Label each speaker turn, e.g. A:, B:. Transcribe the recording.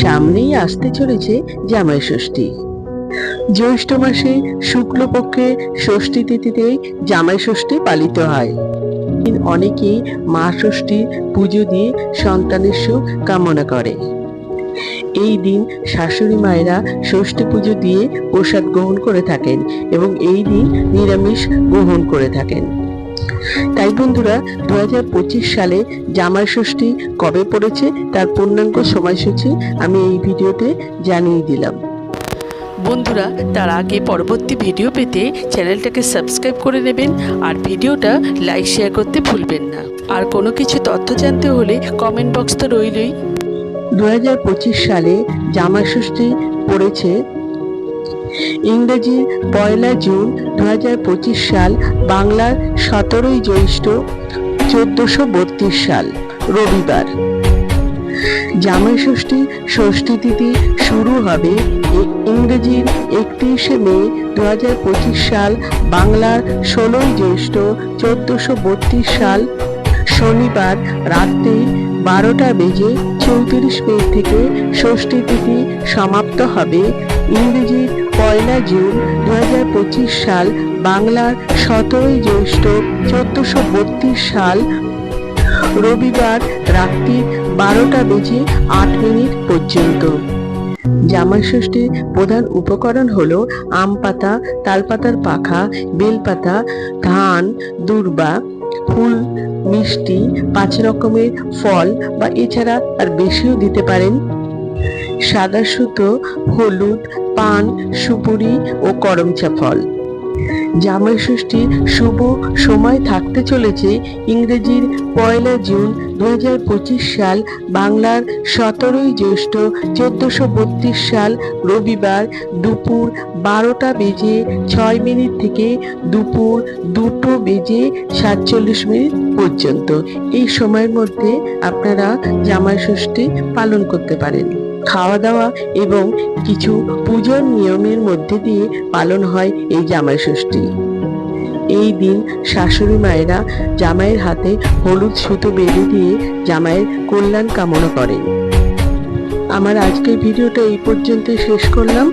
A: সামনেই আসতে চলেছে জামাই ষষ্ঠী। জ্যৈষ্ঠ মাসে শুক্লপক্ষে ষষ্ঠী তিথিতেই জামাই ষষ্ঠী পালিত হয়। অনেকেই মা ষষ্ঠীর পুজো দিয়ে সন্তানের সুখ কামনা করে। এই দিন শাশুড়ি মায়েরা ষষ্ঠী পুজো দিয়ে প্রসাদ গ্রহণ করে থাকেন এবং এই দিন নিরামিষ গ্রহণ করে থাকেন। তাই বন্ধুরা দু হাজার পঁচিশ সালে জামাই ষষ্ঠী কবে পড়েছে তার পূর্ণাঙ্গ সময়সূচি আমি এই ভিডিওতে জানিয়ে দিলাম।
B: বন্ধুরা তার আগে পরবর্তী ভিডিও পেতে চ্যানেলটাকে সাবস্ক্রাইব করে নেবেন আর ভিডিওটা লাইক শেয়ার করতে ভুলবেন না। আর কোনো কিছু তথ্য জানতে হলে কমেন্ট বক্স তো রইলই।
A: দু হাজার পঁচিশ সালে জামাই ষষ্ঠী পড়েছে ইংরেজির পয়লা জুন দু হাজার পঁচিশ সাল, বাংলার সতেরোই জ্যৈষ্ঠ চোদ্দশো বত্রিশ সাল, রবিবার। জামাই ষষ্ঠী ষষ্ঠী তিথি শুরু হবে ইংরেজির একত্রিশে মে দুহাজার পঁচিশ সাল, বাংলার ষোলোই জ্যৈষ্ঠ চোদ্দশো বত্রিশ সাল, শনিবার রাত্রি বারোটা বেজে চৌত্রিশ মিনিট থেকে ষষ্ঠী তিথি সমাপ্ত হবে। ইংরেজির পয়লা জুন দু হাজার পঁচিশ সাল, বাংলার সতেরোই জ্যৈষ্ঠ চোদ্দশো সাল, রবিবার রাত্রি বারোটা বেজে আট মিনিট পর্যন্ত। জামাই ষষ্ঠীর প্রধান উপকরণ হলো আম পাতা, তালপাতার পাখা, বেলপাতা, ধান, দুর্বা, ফুল, মিষ্টি, পাঁচ রকমের ফল বা এছাড়া আর বেশিও দিতে পারেন। সাদা সুতো, হলুদ, পান, সুপুরি ও করমচা ফল। জামাই ষষ্ঠীর শুভ সময় থাকতে চলেছে ইংরেজির পয়লা জুন দু হাজার পঁচিশ সাল বাংলার সতেরোই জ্যৈষ্ঠ চোদ্দশো সাল রবিবার দুপুর বারোটা বেজে ছয় মিনিট থেকে দুপুর দুটো বেজে সাতচল্লিশ মিনিট পর্যন্ত। এই সময়ের মধ্যে আপনারা জামাই ষষ্ঠী পালন করতে পারেন। খাওয়া দাওয়া এবং কিছু পূজার নিয়মের মধ্যে দিয়ে পালন হয় এই জামাই ষষ্ঠী। এই দিন শাশুড়ি মায়েরা জামাইয়ের হাতে হলুদ সুতো বেঁধে দিয়ে জামাইয়ের কল্যাণ কামনা করেন। আমার আজকের ভিডিওটা এই পর্যন্তই শেষ করলাম।